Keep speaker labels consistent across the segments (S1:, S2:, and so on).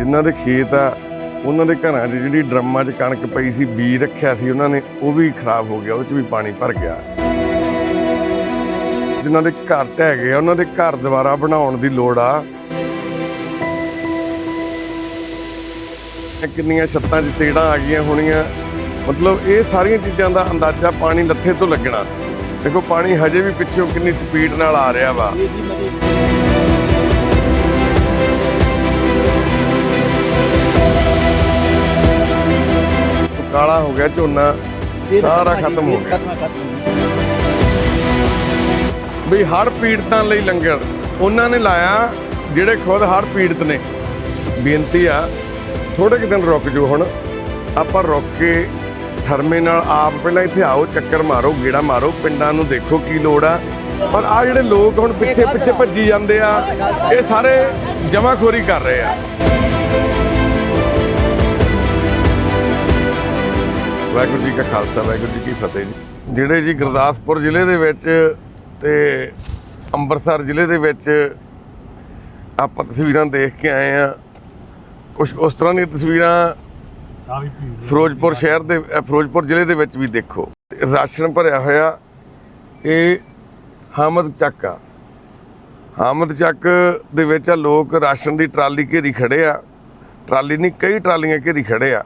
S1: ਜਿਨ੍ਹਾਂ ਦੇ ਖੇਤ ਆ ਉਹਨਾਂ ਦੇ ਘਰਾਂ 'ਚ ਜਿਹੜੀ ਡਰਮਾਂ 'ਚ ਕਣਕ ਪਈ ਸੀ ਬੀ ਰੱਖਿਆ ਸੀ ਉਹਨਾਂ ਨੇ ਉਹ ਵੀ ਖਰਾਬ ਹੋ ਗਿਆ ਉਹਦੇ 'ਚ ਵੀ ਪਾਣੀ ਭਰ ਗਿਆ। ਜਿਨ੍ਹਾਂ ਦੇ ਘਰ ਢਹਿ ਗਏ ਆ, ਉਹਨਾਂ ਦੇ ਘਰ ਦੁਬਾਰਾ ਬਣਾਉਣ ਦੀ ਲੋੜ ਆ। ਕਿੰਨੀਆਂ ਛੱਤਾਂ 'ਚ ਤੇੜਾਂ ਆ ਗਈਆਂ ਹੋਣੀਆਂ। ਮਤਲਬ ਇਹ ਸਾਰੀਆਂ ਚੀਜ਼ਾਂ ਦਾ ਅੰਦਾਜ਼ਾ ਪਾਣੀ ਲੱਥੇ ਤੋਂ ਲੱਗਣਾ। ਦੇਖੋ ਪਾਣੀ ਹਜੇ ਵੀ ਪਿੱਛੋਂ ਕਿੰਨੀ ਸਪੀਡ ਨਾਲ ਆ ਰਿਹਾ ਵਾ। ਕਾਲਾ ਹੋ ਗਿਆ ਝੋਨਾ ਸਾਰਾ ਖਤਮ ਹੋ ਗਿਆ। ਵੀ ਹੜ ਪੀੜਤਾਂ ਲਈ ਲੰਗਰ ਉਹਨਾਂ ਨੇ ਲਾਇਆ ਜਿਹੜੇ ਖੁਦ ਹੜ ਪੀੜਤ ਨੇ। ਬੇਨਤੀ ਆ ਥੋੜੇ ਕੁ ਦਿਨ ਰੁਕ ਜਾਓ ਹੁਣ ਆਪਾਂ ਰੁਕ ਕੇ ਥਰਮੇ ਨਾਲ ਆਪ ਪਹਿਲਾਂ ਇੱਥੇ ਆਓ ਚੱਕਰ ਮਾਰੋ ਗੇੜਾ ਮਾਰੋ ਪਿੰਡਾਂ ਨੂੰ ਦੇਖੋ ਕੀ ਲੋੜ ਆ। ਪਰ ਆ ਜਿਹੜੇ ਲੋਕ ਹੁਣ ਪਿੱਛੇ ਪਿੱਛੇ ਭੱਜੀ ਜਾਂਦੇ ਆ ਇਹ ਸਾਰੇ ਜਮਾਖੋਰੀ ਕਰ ਰਹੇ ਆ। ਵਾਹਿਗੁਰੂ ਜੀ ਕਾ ਖਾਲਸਾ ਵਾਹਿਗੁਰੂ ਜੀ ਕੀ ਫਤਿਹ ਜੀ। ਜਿਹੜੇ ਜੀ ਗੁਰਦਾਸਪੁਰ ਜ਼ਿਲ੍ਹੇ ਦੇ ਵਿੱਚ ਤੇ ਅੰਮ੍ਰਿਤਸਰ ਜ਼ਿਲ੍ਹੇ ਦੇ ਵਿੱਚ ਆਪਾਂ ਤਸਵੀਰਾਂ ਦੇਖ ਕੇ ਆਏ ਆ ਕੁਝ ਉਸ ਤਰ੍ਹਾਂ ਦੀਆਂ ਤਸਵੀਰਾਂ ਫਿਰੋਜ਼ਪੁਰ ਸ਼ਹਿਰ ਦੇ ਫਿਰੋਜ਼ਪੁਰ ਜ਼ਿਲ੍ਹੇ ਦੇ ਵਿੱਚ ਵੀ ਦੇਖੋ। ਰਾਸ਼ਨ ਭਰਿਆ ਹੋਇਆ ਇਹ ਹਾਮਦ ਚੱਕ ਆ। ਹਾਮਦ ਚੱਕ ਦੇ ਵਿੱਚ ਆ ਲੋਕ ਰਾਸ਼ਨ ਦੀ ਟਰਾਲੀ ਘੇਰੀ ਖੜੇ ਆ। ਟਰਾਲੀ ਨਹੀਂ ਕਈ ਟਰਾਲੀਆਂ ਘੇਰੀ ਖੜੇ ਆ।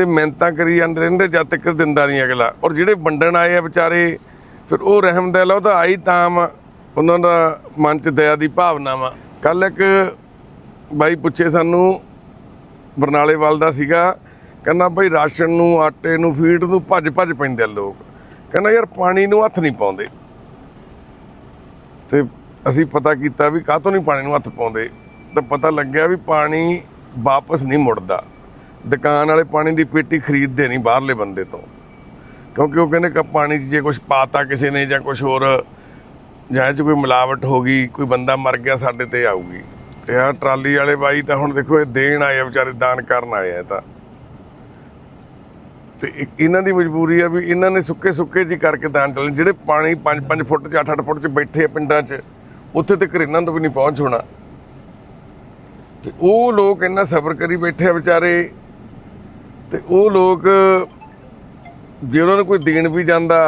S1: ਤੇ ਮਿਹਨਤਾਂ ਕਰੀ ਜਾਂਦੇ ਰਹਿੰਦੇ, ਜਦ ਤੱਕ ਦਿੰਦਾ ਨਹੀਂ ਅਗਲਾ। ਔਰ ਜਿਹੜੇ ਵੰਡਣ ਆਏ ਆ ਵਿਚਾਰੇ, ਫਿਰ ਉਹ ਰਹਿਮ ਰਹਿਮਦਿਲ ਉਹ ਤਾਂ ਆਈ ਤਾਂ ਵਾ ਉਹਨਾਂ ਦਾ ਮਨ 'ਚ ਦਇਆ ਦੀ ਭਾਵਨਾ ਵਾ। ਕੱਲ ਇੱਕ ਬਾਈ ਪੁੱਛੇ ਸਾਨੂੰ ਬਰਨਾਲੇ ਵੱਲ ਦਾ ਸੀਗਾ, ਕਹਿੰਦਾ ਬਈ ਰਾਸ਼ਨ ਨੂੰ, ਆਟੇ ਨੂੰ, ਫੀਡ ਨੂੰ ਭੱਜ ਭੱਜ ਪੈਂਦੇ ਆ ਲੋਕ। ਕਹਿੰਦਾ ਯਾਰ ਪਾਣੀ ਨੂੰ ਹੱਥ ਨਹੀਂ ਪਾਉਂਦੇ। ਤੇ ਅਸੀਂ ਪਤਾ ਕੀਤਾ ਵੀ ਕਾਹ ਤੋਂ ਨਹੀਂ ਪਾਣੀ ਨੂੰ ਹੱਥ ਪਾਉਂਦੇ। ਤਾਂ ਪਤਾ ਲੱਗਿਆ ਵੀ ਪਾਣੀ ਵਾਪਸ ਨਹੀਂ ਮੁੜਦਾ। ਦੁਕਾਨ ਵਾਲੇ ਪਾਣੀ ਦੀ ਪੇਟੀ ਖਰੀਦਦੇ ਨਹੀਂ ਬਾਹਰਲੇ ਬੰਦੇ ਤੋਂ। ਕਿਉਂਕਿ ਉਹ ਕਹਿੰਦੇ ਕਿ ਪਾਣੀ 'ਚ ਜੇ ਕੁਝ ਪਾਤਾ ਕਿਸੇ ਨੇ ਜਾਂ ਕੁਝ ਹੋਰ, ਜਾਂ ਇਹ 'ਚ ਕੋਈ ਮਿਲਾਵਟ ਹੋ ਗਈ, ਕੋਈ ਬੰਦਾ ਮਰ ਗਿਆ ਸਾਡੇ ਤੇ ਆਊਗੀ। ਤੇ ਆਹ ਟਰਾਲੀ ਵਾਲੇ ਬਾਈ ਤਾਂ ਹੁਣ ਦੇਖੋ ਇਹ ਦੇਣ ਆਏ ਆ, ਵਿਚਾਰੇ ਦਾਨ ਕਰਨ ਆਏ ਆ ਤਾਂ। ਤੇ ਇਹਨਾਂ ਦੀ ਮਜਬੂਰੀ ਆ ਵੀ ਇਹਨਾਂ ਨੇ ਸੁੱਕੇ ਸੁੱਕੇ ਜੀ ਕਰਕੇ ਦਾਨ ਚੱਲਣ, ਜਿਹੜੇ ਪਾਣੀ 5-5 ਫੁੱਟ 'ਚ 8-8 ਫੁੱਟ 'ਚ ਬੈਠੇ ਆ ਪਿੰਡਾਂ 'ਚ, ਉੱਥੇ ਤੱਕ ਇਹਨਾਂ ਤੋਂ ਵੀ ਨਹੀਂ ਪਹੁੰਚ ਹੋਣਾ। ਤੇ ਉਹ ਲੋਕ ਇੰਨਾ ਸਬਰ ਕਰੀ ਬੈਠੇ ਆ ਵਿਚਾਰੇ ਤੇ ਉਹ ਲੋਕ ਜੇ ਉਹਨਾਂ ਨੂੰ ਕੋਈ ਦੇਣ ਵੀ ਜਾਂਦਾ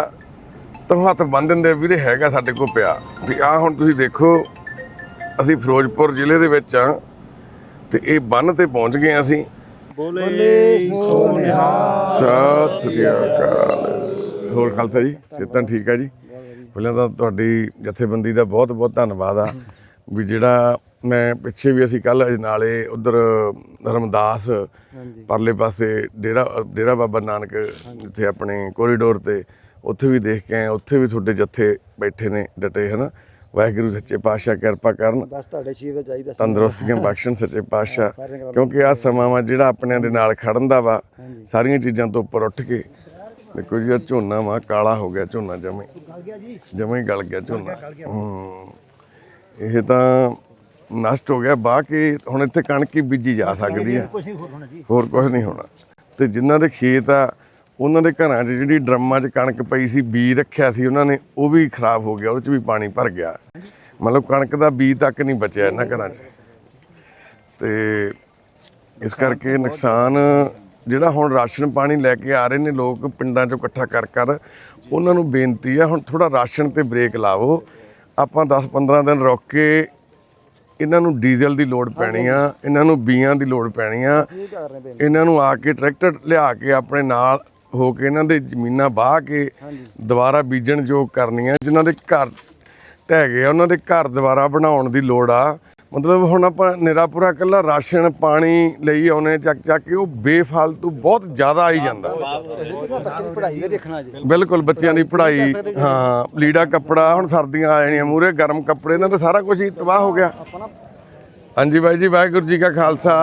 S1: ਤਾਂ ਉਹ ਹੱਥ ਬੰਨ ਦਿੰਦੇ ਵੀਰੇ ਹੈਗਾ ਸਾਡੇ ਕੋਲ ਪਿਆ। ਤੇ ਆ ਹੁਣ ਤੁਸੀਂ ਦੇਖੋ ਅਸੀਂ ਫਿਰੋਜ਼ਪੁਰ ਜ਼ਿਲ੍ਹੇ ਦੇ ਵਿੱਚ ਆ ਤੇ ਇਹ ਬੰਨ ਤੇ ਪਹੁੰਚ ਗਏ ਆ ਅਸੀਂ।
S2: ਬੋਲੇ ਸੋਨਿਹਾ
S1: ਸਤਿ ਸ੍ਰੀ ਅਕਾਲ। ਹੋਰ ਖਾਲਸਾ ਜੀ ਸਿਹਤਾਂ ਠੀਕ ਆ ਜੀ? ਪਹਿਲਾਂ ਤਾਂ ਤੁਹਾਡੀ ਜਥੇਬੰਦੀ ਦਾ ਬਹੁਤ ਬਹੁਤ ਧੰਨਵਾਦ ਆ ਵੀ ਜਿਹੜਾ ਮੈਂ ਪਿੱਛੇ ਵੀ ਅਸੀਂ ਕੱਲ ਅਜਨਾਲੇ ਉਧਰ ਰਮਦਾਸ ਪਰਲੇ ਪਾਸੇ ਡੇਰਾ ਡੇਰਾ ਬਾਬਾ ਨਾਨਕ ਜਿੱਥੇ ਆਪਣੇ ਕੋਰੀਡੋਰ ਤੇ ਉੱਥੇ ਵੀ ਦੇਖ ਕੇ ਆਏ ਉੱਥੇ ਵੀ ਤੁਹਾਡੇ ਜੱਥੇ ਬੈਠੇ ਨੇ ਡਟੇ ਹਨ? ਵਾਹਿਗੁਰੂ ਸੱਚੇ ਪਾਤਸ਼ਾਹ ਕਿਰਪਾ ਕਰਨ।
S2: ਬਸ ਤੁਹਾਡੇ ਸ਼ੀਰ ਦਾ ਚਾਹੀਦਾ।
S1: ਤੰਦਰੁਸਤੀਆਂ ਬਖਸ਼ਣ ਸੱਚੇ ਪਾਤਸ਼ਾਹ ਕਿਉਂਕਿ ਆ ਸਮਾਂ ਵਾ ਜਿਹੜਾ ਆਪਣਿਆਂ ਦੇ ਨਾਲ ਖੜਨ ਦਾ ਵਾ ਸਾਰੀਆਂ ਚੀਜ਼ਾਂ ਤੋਂ ਉੱਪਰ ਉੱਠ ਕੇ। ਦੇਖੋ ਜੀ ਆ ਝੋਨਾ ਵਾ ਕਾਲਾ ਹੋ ਗਿਆ ਝੋਨਾ ਜਮੇ।
S2: ਗਲ ਗਿਆ ਜੀ।
S1: ਜਮੇ ਗਲ ਗਿਆ ਝੋਨਾ। ਹੂੰ। ਇਹ ਤਾਂ ਨਸ਼ਟ ਹੋ ਗਿਆ ਬਾਹ ਕੇ ਹੁਣ ਇੱਥੇ ਕਣਕ ਹੀ ਬੀਜੀ ਜਾ ਸਕਦੀ
S2: ਕੁਝ ਨਹੀਂ ਹੋਰ ਹੋਣਾ ਜੀ।
S1: ਹੋਰ ਕੁਝ ਨਹੀਂ ਹੋਣਾ। ਤੇ ਜਿਨ੍ਹਾਂ ਦੇ ਖੇਤ ਆ ਉਹਨਾਂ ਦੇ ਘਰਾਂ 'ਚ ਜਿਹੜੀ ਡਰਮਾਂ 'ਚ ਕਣਕ ਪਈ ਸੀ ਬੀ ਰੱਖਿਆ ਸੀ ਉਹਨਾਂ ਨੇ ਉਹ ਵੀ ਖਰਾਬ ਹੋ ਗਿਆ ਉਹਦੇ 'ਚ ਵੀ ਪਾਣੀ ਭਰ ਗਿਆ। ਮਤਲਬ ਕਣਕ ਦਾ ਬੀ ਤੱਕ ਨਹੀਂ ਬਚਿਆ ਇਹਨਾਂ ਘਰਾਂ 'ਚ। ਤੇ ਇਸ ਕਰਕੇ ਨੁਕਸਾਨ ਜਿਹੜਾ ਹੁਣ ਰਾਸ਼ਨ ਪਾਣੀ ਲੈ ਕੇ ਆ ਰਹੇ ਨੇ ਲੋਕ ਪਿੰਡਾਂ 'ਚੋਂ ਇਕੱਠਾ ਕਰ ਕਰ ਉਹਨਾਂ ਨੂੰ ਬੇਨਤੀ ਆ ਹੁਣ ਥੋੜਾ ਰਾਸ਼ਨ ਤੇ ਬ੍ਰੇਕ ਲਾਵੋ ਆਪਾਂ 10-15 ਦਿਨ ਰੁਕ ਕੇ ਇਹਨਾਂ ਨੂੰ ਡੀਜ਼ਲ ਦੀ ਲੋੜ ਪੈਣੀ ਆ ਇਹਨਾਂ ਨੂੰ ਬੀਆਂ ਦੀ ਲੋੜ ਪੈਣੀ ਆ। ਇਹਨਾਂ ਨੂੰ ਆ ਕੇ ਟਰੈਕਟਰ ਲਿਆ ਕੇ ਆਪਣੇ ਨਾਲ ਹੋ ਕੇ ਇਹਨਾਂ ਦੇ ਜ਼ਮੀਨਾਂ ਵਾਹ ਕੇ ਦੁਬਾਰਾ ਬੀਜਣ ਯੋਗ ਕਰਨੀਆਂ ਜਿਨ੍ਹਾਂ ਦੇ ਘਰ ਢਹਿ ਗਏ ਉਹਨਾਂ ਦੇ ਘਰ ਦੁਬਾਰਾ ਬਣਾਉਣ ਦੀ ਲੋੜ ਆ। ਮਤਲਬ ਹੁਣ ਆਪਾਂ ਨਿਰਾਪੁਰਾ ਇਕੱਲਾ ਰਾਸ਼ਨ ਪਾਣੀ ਲਈ ਆਉਨੇ ਚੱਕ ਚੱਕ ਕੇ ਉਹ ਬੇਫਾਲਤੂ ਬਹੁਤ ਜ਼ਿਆਦਾ ਆਈ ਜਾਂਦਾ।
S2: ਦੀ ਦਾ
S1: ਬਿਲਕੁਲ ਬੱਚਿਆਂ ਦੀ ਪੜ੍ਹਾਈ ਹਾਂ ਲੀੜਾ ਕੱਪੜਾ ਹੁਣ ਸਰਦੀਆਂ ਆ ਜਾਣੀਆਂ ਮੂਰੇ ਗਰਮ ਕੱਪੜੇ ਨਾਲ ਤਾਂ ਸਾਰਾ ਕੁਝ ਹੀ ਤਬਾਹ ਹੋ ਗਿਆ। ਹਾਂਜੀ ਬਾਈ ਜੀ ਵਾਹਿਗੁਰੂ ਜੀ ਕਾ ਖਾਲਸਾ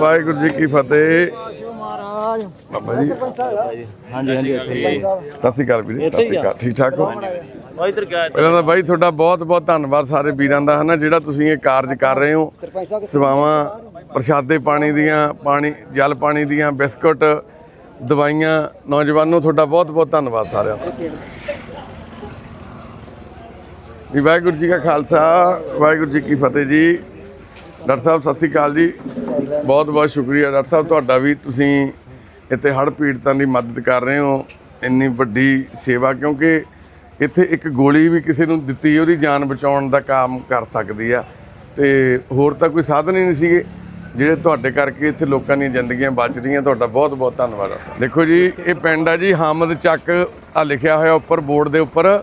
S1: ਵਾਹਿਗੁਰੂ ਜੀ ਕੀ ਫਤਿਹ। ਬਾਬਾ ਜੀ।
S3: ਹਾਂਜੀ ਹਾਂਜੀ
S1: ਸਤਿ ਸ਼੍ਰੀ ਅਕਾਲ ਵੀਰੇ ਸਤਿ ਸ਼੍ਰੀ ਅਕਾਲ। ਠੀਕ ਠਾਕ ਹੋ? ਪਹਿਲਾਂ ਤਾਂ ਬਾਈ ਤੁਹਾਡਾ ਬਹੁਤ ਬਹੁਤ ਧੰਨਵਾਦ ਸਾਰੇ ਵੀਰਾਂ ਦਾ ਹਨਾ ਜਿਹੜਾ ਤੁਸੀਂ ਇਹ ਕਾਰਜ ਕਰ ਰਹੇ ਹੋ।
S2: ਸਰਪੰਚ ਸਾਹਿਬ
S1: ਸੇਵਾਵਾਂ ਪ੍ਰਸ਼ਾਦੇ ਪਾਣੀ ਦੀਆਂ ਪਾਣੀ ਜਲ ਪਾਣੀ ਦੀਆਂ ਬਿਸਕੁਟ ਦਵਾਈਆਂ ਨੌਜਵਾਨੋ ਤੁਹਾਡਾ ਬਹੁਤ ਬਹੁਤ ਧੰਨਵਾਦ ਸਾਰਿਆਂ ਦਾ। ਵੀ ਵਾਹਿਗੁਰੂ ਜੀ ਕਾ ਖਾਲਸਾ ਵਾਹਿਗੁਰੂ ਜੀ ਕੀ ਫਤਿਹ ਜੀ। ਡਾਕਟਰ ਸਾਹਿਬ ਸਤਿ ਸ੍ਰੀ ਅਕਾਲ ਜੀ। ਬਹੁਤ ਬਹੁਤ ਸ਼ੁਕਰੀਆ। ਡਾਕਟਰ ਸਾਹਿਬ ਤੁਹਾਡਾ ਵੀ ਤੁਸੀਂ ਇੱਥੇ ਹੜ੍ਹ ਪੀੜਤਾਂ ਦੀ ਮਦਦ ਕਰ ਰਹੇ ਹੋ। ਇੰਨੀ ਵੱਡੀ ਸੇਵਾ ਕਿਉਂਕਿ ਇੱਥੇ ਇੱਕ ਗੋਲੀ ਵੀ ਕਿਸੇ ਨੂੰ ਦਿੱਤੀ ਉਹਦੀ ਜਾਨ ਬਚਾਉਣ ਦਾ ਕੰਮ ਕਰ ਸਕਦੀ ਆ। ਤੇ ਹੋਰ ਤਾਂ ਕੋਈ ਸਾਧਨ ਹੀ ਨਹੀਂ ਸੀਗੇ, ਜਿਹੜੇ ਤੁਹਾਡੇ ਕਰਕੇ ਇੱਥੇ ਲੋਕਾਂ ਦੀਆਂ ਜ਼ਿੰਦਗੀਆਂ ਬਚ ਰਹੀਆਂ। ਤੁਹਾਡਾ ਬਹੁਤ ਬਹੁਤ ਧੰਨਵਾਦ ਦੇਖੋ ਜੀ, ਇਹ ਪਿੰਡ ਆ ਜੀ, ਹਾਮਦ ਚੱਕ ਆ ਲਿਖਿਆ ਹੋਇਆ ਉੱਪਰ, ਬੋਰਡ ਦੇ ਉੱਪਰ।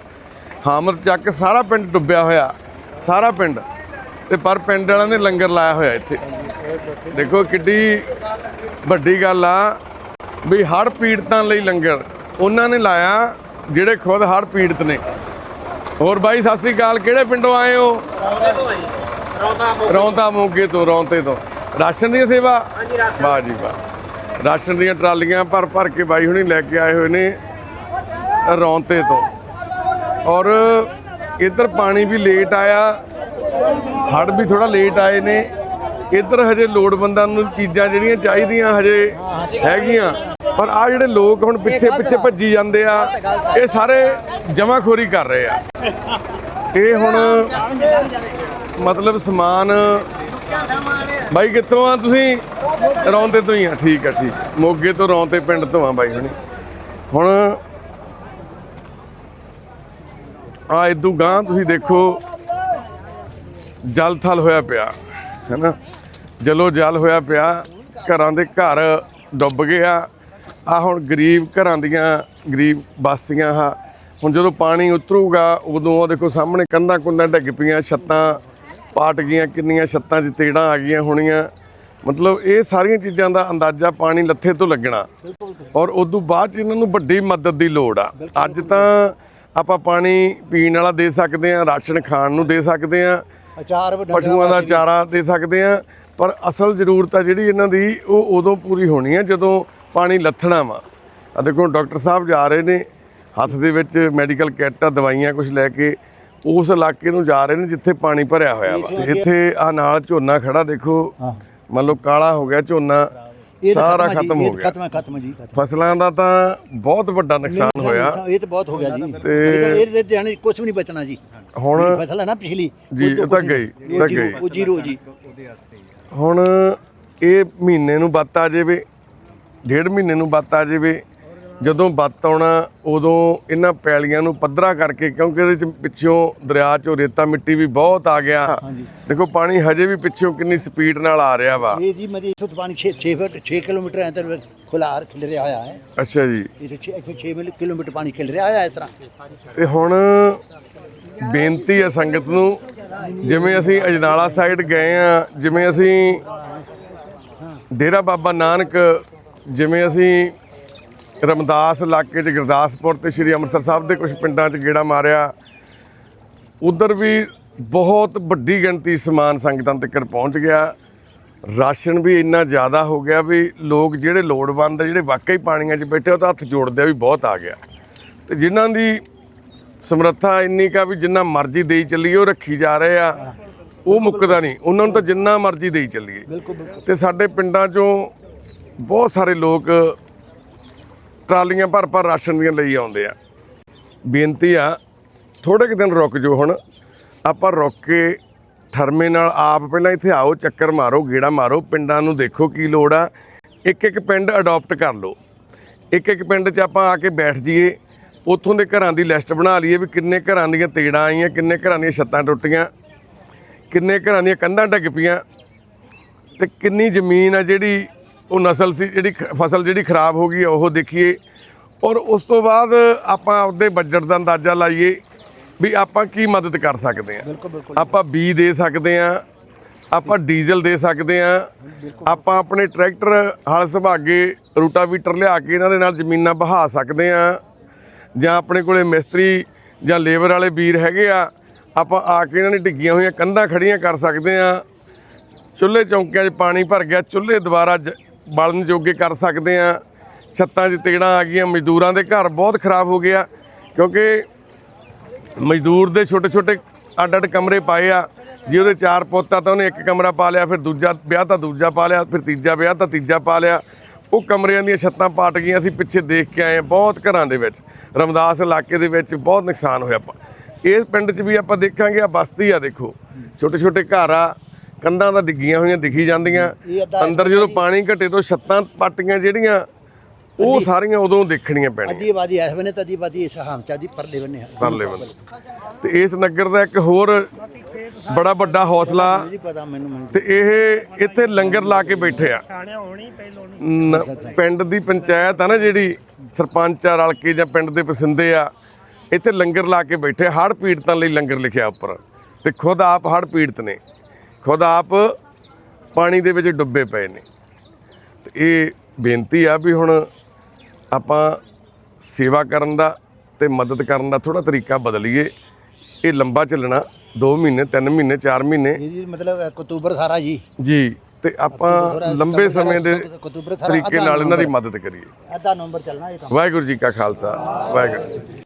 S1: ਹਾਮਦ ਚੱਕ ਸਾਰਾ ਪਿੰਡ ਡੁੱਬਿਆ ਹੋਇਆ, ਸਾਰਾ ਪਿੰਡ। ਤੇ ਪਰ ਪਿੰਡ ਵਾਲਿਆਂ ਨੇ ਲੰਗਰ ਲਾਇਆ ਹੋਇਆ ਇੱਥੇ। ਦੇਖੋ, ਕਿੱਡੀ ਵੱਡੀ ਗੱਲ ਆ, ਵੀ ਹੜ੍ਹ ਪੀੜਤਾਂ ਲਈ ਲੰਗਰ, ਉਹਨਾਂ ਨੇ ਲਾਇਆ। ਜਿਹੜੇ ਖੁਦ ਹੜ੍ਹ ਪੀੜਤ ਨੇ। ਹੋਰ ਬਾਈ ਸਤਿ ਸ੍ਰੀ ਅਕਾਲ। ਕਿਹੜੇ ਪਿੰਡੋਂ ਆਏ ਹੋ? ਰੌਂਤਾ ਮੋਗੇ ਤੋਂ। ਰੌਂਤੇ ਤੋਂ ਰਾਸ਼ਨ ਦੀ ਸੇਵਾ? ਵਾਹ ਜੀ ਵਾਹ। ਰਾਸ਼ਨ ਦੀਆਂ ਟਰਾਲੀਆਂ ਭਰ ਭਰ ਕੇ ਬਾਈ ਹੁਣੀ ਲੈ ਕੇ ਆਏ ਹੋਏ ਨੇ ਰੌਂਤੇ ਤੋਂ। ਔਰ ਇੱਧਰ ਪਾਣੀ ਵੀ ਲੇਟ ਆਇਆ। ਹੜ ਵੀ ਥੋੜਾ ਲੇਟ ਆਏ ਨੇ। ਇੱਧਰ ਹਜੇ ਲੋੜਵੰਦਾਂ ਨੂੰ ਚੀਜ਼ਾਂ ਜਿਹੜੀਆਂ ਚਾਹੀਦੀਆਂ ਹਜੇ ਹੈਗੀਆਂ। ਪਰ ਆ ਜਿਹੜੇ ਲੋਕ ਹੁਣ ਪਿੱਛੇ ਪਿੱਛੇ ਭੱਜੀ ਜਾਂਦੇ ਆ ਇਹ ਸਾਰੇ ਜਮਾਖੋਰੀ ਕਰ ਰਹੇ ਆ। ਇਹ ਹੁਣ ਮਤਲਬ ਸਮਾਨ ਬਾਈ ਕਿੱਥੋਂ ਆ ਤੁਸੀਂ? ਰੌਂਤੇ ਤੋਂ ਹੀ ਆ ਠੀਕ ਆ ਠੀਕ। ਮੋਗੇ ਤੋਂ ਰੌਂਤੇ ਪਿੰਡ ਤੋਂ ਆ ਬਾਈ ਹੁਣੀ। ਹੁਣ ਆ ਇਦੋਂ ਗਾਂ ਤੁਸੀਂ ਦੇਖੋ ਜਲ ਥਲ ਹੋਇਆ ਪਿਆ ਹੈਨਾ? ਜਲੋ ਜਲ ਹੋਇਆ ਪਿਆ ਘਰਾਂ ਦੇ ਘਰ ਡੁੱਬ ਗਏ ਆ ਹੁਣ ਗਰੀਬ ਘਰਾਂ ਦੀਆਂ ਗਰੀਬ ਬਸਤੀਆਂ ਆ ਹੁਣ ਜਦੋਂ ਪਾਣੀ ਉਤਰੂਗਾ ਉਦੋਂ ਉਹ ਦੇਖੋ ਸਾਹਮਣੇ ਕੰਧਾਂ ਕੁੰਧਾਂ ਡਿੱਗ ਪਈਆਂ ਛੱਤਾਂ ਪਾਟ ਗਈਆਂ ਕਿੰਨੀਆਂ ਛੱਤਾਂ 'ਚ ਤੇੜਾਂ ਆ ਗਈਆਂ ਹੋਣੀਆਂ। ਮਤਲਬ ਇਹ ਸਾਰੀਆਂ ਚੀਜ਼ਾਂ ਦਾ ਅੰਦਾਜ਼ਾ ਪਾਣੀ ਲੱਥੇ ਤੋਂ ਲੱਗਣਾ। ਔਰ ਉਦੋਂ ਬਾਅਦ 'ਚ ਇਹਨਾਂ ਨੂੰ ਵੱਡੀ ਮਦਦ ਦੀ ਲੋੜ ਆ। ਅੱਜ ਤਾਂ ਆਪਾਂ ਪਾਣੀ ਪੀਣ ਵਾਲਾ ਦੇ ਸਕਦੇ ਆ ਰਾਸ਼ਨ ਖਾਣ ਨੂੰ ਦੇ ਸਕਦੇ ਆ
S2: ਅਚਾਰ
S1: ਪਸ਼ੂਆਂ ਦਾ ਚਾਰਾ ਦੇ ਸਕਦੇ ਆ ਪਰ ਅਸਲ ਜ਼ਰੂਰਤ ਆ ਜਿਹੜੀ ਇਹਨਾਂ ਦੀ ਉਹ ਉਦੋਂ ਪੂਰੀ ਹੋਣੀ ਆ ਜਦੋਂ ਪਾਣੀ ਲੱਥਣਾ ਵਾ। ਆ ਦੇਖੋ ਡਾਕਟਰ ਸਾਹਿਬ ਜਾ ਰਹੇ ਨੇ ਹੱਥ ਦੇ ਵਿੱਚ ਮੈਡੀਕਲ ਕਿੱਟ ਆ ਦਵਾਈਆਂ ਕੁਝ ਲੈ ਕੇ ਉਸ ਇਲਾਕੇ ਨੂੰ ਜਾ ਰਹੇ ਨੇ ਜਿੱਥੇ ਪਾਣੀ ਭਰਿਆ ਹੋਇਆ ਵਾ। ਇੱਥੇ ਆ ਨਾਲ ਝੋਨਾ ਖੜਾ ਦੇਖੋ ਮੰਨ ਲਓ ਕਾਲਾ ਹੋ ਗਿਆ ਝੋਨਾ ਸਾਰਾ ਖਤਮ ਹੋ ਗਿਆ।
S2: ਖਤਮ ਹੈ ਖਤਮ ਹੈ ਜੀ ਖਤਮ।
S1: ਫਸਲਾਂ ਦਾ ਤਾਂ ਬਹੁਤ ਵੱਡਾ ਨੁਕਸਾਨ ਹੋਇਆ।
S2: ਇਹ ਤਾਂ ਬਹੁਤ ਹੋ ਗਿਆ ਜੀ।
S1: ਤੇ
S2: ਇਹ ਤਾਂ ਇਹਦੇ ਤੇ ਜਾਣੇ ਕੁਝ ਵੀ ਨਹੀਂ ਬਚਣਾ ਜੀ।
S1: ਹੁਣ
S2: ਫਸਲ ਹੈ ਨਾ ਪਿਛਲੀ
S1: ਜੀ, ਉਹ ਤਾਂ ਗਈ, ਤਾਂ ਗਈ।
S2: ਉਹ ਜ਼ੀਰੋ ਜੀ
S1: ਹੁਣ ਇਹ ਮਹੀਨੇ ਨੂੰ ਬੱਤ ਆ ਜਾਵੇ ਡੇਢ ਮਹੀਨੇ ਨੂੰ ਬੱਤ ਆ ਜਾਵੇ। ਜਦੋਂ ਬੱਤ ਆਉਣਾ ਉਦੋਂ ਇਹਨਾਂ ਪੈਲੀਆਂ ਨੂੰ ਪੱਧਰਾ ਕਰਕੇ ਕਿਉਂਕਿ ਇਹਦੇ ਚ ਪਿੱਛੋਂ ਦਰਿਆ ਚੋਂ ਰੇਤਾ ਮਿੱਟੀ ਵੀ ਬਹੁਤ ਆ ਗਿਆ। ਦੇਖੋ ਪਾਣੀ ਹਜੇ ਵੀ ਪਿੱਛੋਂ ਕਿੰਨੀ ਸਪੀਡ ਨਾਲ ਆ ਰਿਹਾ ਵਾ।
S2: ਇਹ ਜੀ ਮੇਰੀ ਇੱਥੋਂ ਪਾਣੀ 6 6 ਫੁੱਟ 6 ਕਿਲੋਮੀਟਰ ਅੰਦਰ ਖੁਲਾਰ ਖਿਲ ਰਿਹਾ ਹੋਇਆ ਹੈ।
S1: ਅੱਛਾ ਜੀ।
S2: ਇੱਥੇ 6 ਇੱਥੇ 6 ਕਿਲੋਮੀਟਰ ਪਾਣੀ ਖਿਲ ਰਿਹਾ ਹੋਇਆ ਇਸ ਤਰ੍ਹਾਂ।
S1: ਤੇ ਹੁਣ ਬੇਨਤੀ ਹੈ ਸੰਗਤ ਨੂੰ ਜਿਵੇਂ ਅਸੀਂ ਅਜਨਾਲਾ ਸਾਈਡ ਗਏ ਆ ਜਿਵੇਂ ਅਸੀਂ ਡੇਰਾ ਬਾਬਾ ਨਾਨਕ ਜਿਵੇਂ ਅਸੀਂ ਰਮਦਾਸ ਇਲਾਕੇ 'ਚ ਗੁਰਦਾਸਪੁਰ ਤੇ ਸ੍ਰੀ ਅੰਮ੍ਰਿਤਸਰ ਸਾਹਿਬ ਦੇ ਕੁਝ ਪਿੰਡਾਂ 'ਚ ਗੇੜਾ ਮਾਰਿਆ ਉਧਰ ਵੀ ਬਹੁਤ ਵੱਡੀ ਗਿਣਤੀ ਸਮਾਨ ਸੰਗਤਾਂ ਤੱਕ ਪਹੁੰਚ ਗਿਆ। ਰਾਸ਼ਨ ਵੀ ਇੰਨਾ ਜ਼ਿਆਦਾ ਹੋ ਗਿਆ ਵੀ ਲੋਕ ਜਿਹੜੇ ਲੋੜਵੰਦ ਜਿਹੜੇ ਵਾਕਈ ਪਾਣੀਆਂ 'ਚ ਬੈਠੇ ਉਹ ਤਾਂ ਹੱਥ ਜੋੜਦੇ ਆ ਵੀ ਬਹੁਤ ਆ ਗਿਆ। ਤੇ ਜਿਨ੍ਹਾਂ ਦੀ ਸਮਰੱਥਾ ਇੰਨੀ ਕਾ ਵੀ ਜਿੰਨਾ ਮਰਜ਼ੀ ਦੇਈ ਚੱਲੀਏ ਉਹ ਰੱਖੀ ਜਾ ਰਹੇ ਆ ਉਹ ਮੁੱਕਦਾ ਨਹੀਂ। ਉਹਨਾਂ ਨੂੰ ਤਾਂ ਜਿੰਨਾ ਮਰਜ਼ੀ ਦੇਈ ਚੱਲੀਏ। ਤੇ ਸਾਡੇ ਪਿੰਡਾਂ 'ਚੋਂ ਬਹੁਤ ਸਾਰੇ ਲੋਕ ਟਰਾਲੀਆਂ ਭਰ ਭਰ ਰਾਸ਼ਨ ਦੀਆਂ ਲਈ ਆਉਂਦੇ ਆ। ਬੇਨਤੀ ਆ ਥੋੜੇ ਕੁ ਦਿਨ ਰੁਕ ਜਾਓ ਹੁਣ। ਆਪਾਂ ਰੁਕ ਕੇ ਥਰਮੇ ਨਾਲ ਆਪ ਪਹਿਲਾਂ ਇੱਥੇ ਆਓ, ਚੱਕਰ ਮਾਰੋ, ਗੇੜਾ ਮਾਰੋ, ਪਿੰਡਾਂ ਨੂੰ ਦੇਖੋ ਕੀ ਲੋੜ ਆ। ਇੱਕ ਇੱਕ ਪਿੰਡ ਅਡਾਪਟ ਕਰ ਲਓ। ਇੱਕ ਇੱਕ ਪਿੰਡ 'ਚ ਆਪਾਂ ਆ ਕੇ ਬੈਠ ਜਾਈਏ। ਉੱਥੋਂ ਦੇ ਘਰਾਂ ਦੀ ਲਿਸਟ ਬਣਾ ਲਈਏ ਵੀ ਕਿੰਨੇ ਘਰਾਂ ਦੀਆਂ ਤੇੜਾਂ ਆਈਆਂ, ਕਿੰਨੇ ਘਰਾਂ ਦੀਆਂ ਛੱਤਾਂ ਟੁੱਟੀਆਂ, ਕਿੰਨੇ ਘਰਾਂ ਦੀਆਂ ਕੰਧਾਂ ਡਿੱਗ ਪਈਆਂ ਤੇ ਕਿੰਨੀ ਜ਼ਮੀਨ ਆ ਜਿਹੜੀ ਉਹ ਨਸਲ ਸੀ ਜਿਹੜੀ ਫਸਲ ਜਿਹੜੀ ਖਰਾਬ ਹੋ ਗਈ ਉਹ ਦੇਖੀਏ। ਔਰ ਉਸ ਤੋਂ ਬਾਅਦ ਆਪਾਂ ਆਪਦੇ ਬਜਟ ਦਾ ਅੰਦਾਜ਼ਾ ਲਾਈਏ ਵੀ ਆਪਾਂ ਕੀ ਮਦਦ ਕਰ ਸਕਦੇ ਆ ਆਪਾਂ ਬੀ ਦੇ ਸਕਦੇ ਆ ਆਪਾਂ ਡੀਜ਼ਲ ਦੇ ਸਕਦੇ ਆ ਆਪਾਂ ਆਪਣੇ ਟਰੈਕਟਰ ਹਲ ਸੁਭਾਗੇ ਰੂਟਾਵੀਟਰ ਲਿਆ ਕੇ ਇਹਨਾਂ ਦੇ ਨਾਲ ਜ਼ਮੀਨਾਂ ਬਹਾ ਸਕਦੇ ਆ ਜਾਂ ਆਪਣੇ ਕੋਲੇ ਮਿਸਤਰੀ ਜਾਂ ਲੇਬਰ ਵਾਲੇ ਵੀਰ ਹੈਗੇ ਆ ਆਪਾਂ ਆ ਕੇ ਇਹਨਾਂ ਨੇ ਡਿੱਗੀਆਂ ਹੋਈਆਂ ਕੰਧਾਂ ਖੜੀਆਂ ਕਰ ਸਕਦੇ ਆ ਚੁੱਲ੍ਹੇ ਚੌਂਕਿਆਂ 'ਚ ਪਾਣੀ ਭਰ ਗਿਆ ਚੁੱਲ੍ਹੇ ਦੁਬਾਰਾ ਬਾਲਣ ਜੋਗੇ ਕਰ ਸਕਦੇ ਆ। ਛੱਤਾਂ 'ਚ ਤੇੜਾਂ ਆ ਗਈਆਂ, ਮਜ਼ਦੂਰਾਂ ਦੇ ਘਰ ਬਹੁਤ ਖਰਾਬ ਹੋ ਗਿਆ, ਕਿਉਂਕਿ ਮਜ਼ਦੂਰ ਦੇ ਛੋਟੇ ਛੋਟੇ ਅੱਡ ਅੱਡ ਕਮਰੇ ਪਾਏ ਆ। ਜੇ ਉਹਦੇ ਚਾਰ ਪੁੱਤ ਆ ਤਾਂ ਉਹਨੇ ਇੱਕ ਕਮਰਾ ਪਾ ਲਿਆ, ਫਿਰ ਦੂਜਾ ਵਿਆਹ ਤਾਂ ਦੂਜਾ ਪਾ ਲਿਆ, ਫਿਰ ਤੀਜਾ ਵਿਆਹ ਤਾਂ ਤੀਜਾ ਪਾ ਲਿਆ। ਉਹ ਕਮਰਿਆਂ ਦੀਆਂ ਛੱਤਾਂ ਪਾਟ ਗਈਆਂ, ਅਸੀਂ ਪਿੱਛੇ ਦੇਖ ਕੇ ਆਏ ਹਾਂ ਬਹੁਤ ਘਰਾਂ ਦੇ ਵਿੱਚ। ਰਮਦਾਸ ਇਲਾਕੇ ਦੇ ਵਿੱਚ ਬਹੁਤ ਨੁਕਸਾਨ ਹੋਇਆ ਪ- ਇਸ ਪਿੰਡ 'ਚ ਵੀ ਆਪਾਂ ਦੇਖਾਂਗੇ ਆ ਬਸਤੀ ਆ ਦੇਖੋ। ਛੋਟੇ ਛੋਟੇ ਘਰ ਆ ਕੰਧਾਂ ਤਾਂ ਡਿੱਗੀਆਂ ਹੋਈਆਂ ਦਿਖੀ ਜਾਂਦੀਆਂ। ਅੰਦਰ ਜਦੋਂ ਪਾਣੀ ਘਟੇ ਤੋਂ ਛੱਤਾਂ ਪਾਟੀਆਂ ਜਿਹੜੀਆਂ ਉਹ ਸਾਰੀਆਂ ਉਦੋਂ ਦੇਖਣੀਆਂ ਪੈਣੀਆਂ।
S2: ਅੱਧੀ ਆਬਾਦੀ ਇਸ ਬਨੇ ਤਾਂ ਅੱਧੀ ਆਬਾਦੀ ਇਸ ਹਾਮਚਾ ਦੀ ਪਰਲੇ ਬੰਨੇ
S1: ਪਰਲੇ ਵੱਲ। ਤੇ ਇਸ ਨਗਰ ਦਾ ਇੱਕ ਹੋਰ ਬੜਾ ਵੱਡਾ ਹੌਸਲਾ ਤੇ ਇਹ ਇੱਥੇ ਲੰਗਰ ਲਾ ਕੇ ਬੈਠੇ ਆ। ਪਿੰਡ ਦੀ ਪੰਚਾਇਤ ਆ ਨਾ ਜਿਹੜੀ ਸਰਪੰਚ ਆ ਰਲ ਕੇ ਜਾਂ ਪਿੰਡ ਦੇ ਪਸੰਦੇ ਆ ਇੱਥੇ ਲੰਗਰ ਲਾ ਕੇ ਬੈਠੇ ਹੜ੍ਹ ਪੀੜਤਾਂ ਲਈ ਲੰਗਰ ਲਿਖਿਆ ਉੱਪਰ। ਤੇ ਖੁਦ ਆਪ ਹੜ੍ਹ ਪੀੜਤ ਨੇ। ਖੁਦ ਆਪ ਪਾਣੀ ਦੇ ਵਿੱਚ ਡੁੱਬੇ ਪਏ ਨੇ। ਤੇ ਇਹ ਬੇਨਤੀ ਆ ਵੀ ਹੁਣ ਆਪਾਂ ਸੇਵਾ ਕਰਨ ਦਾ ਤੇ ਮਦਦ ਕਰਨ ਦਾ ਥੋੜਾ ਤਰੀਕਾ ਬਦਲੀਏ। ਇਹ ਲੰਬਾ ਚੱਲਣਾ 2 ਮਹੀਨੇ 3 ਮਹੀਨੇ 4 ਮਹੀਨੇ।
S2: ਜੀ ਮਤਲਬ ਅਕਤੂਬਰ ਸਾਰਾ ਜੀ।
S1: ਜੀ ਤੇ ਆਪਾਂ ਲੰਬੇ ਸਮੇਂ ਦੇ ਤਰੀਕੇ ਨਾਲ ਇਹਨਾਂ ਦੀ ਮਦਦ ਕਰੀਏ।
S2: ਅੱਧਾ ਨੰਬਰ ਚੱਲਣਾ ਇਹ ਕੰਮ।
S1: ਵਾਹਿਗੁਰੂ ਜੀ ਕਾ ਖਾਲਸਾ ਵਾਹਿਗੁਰੂ।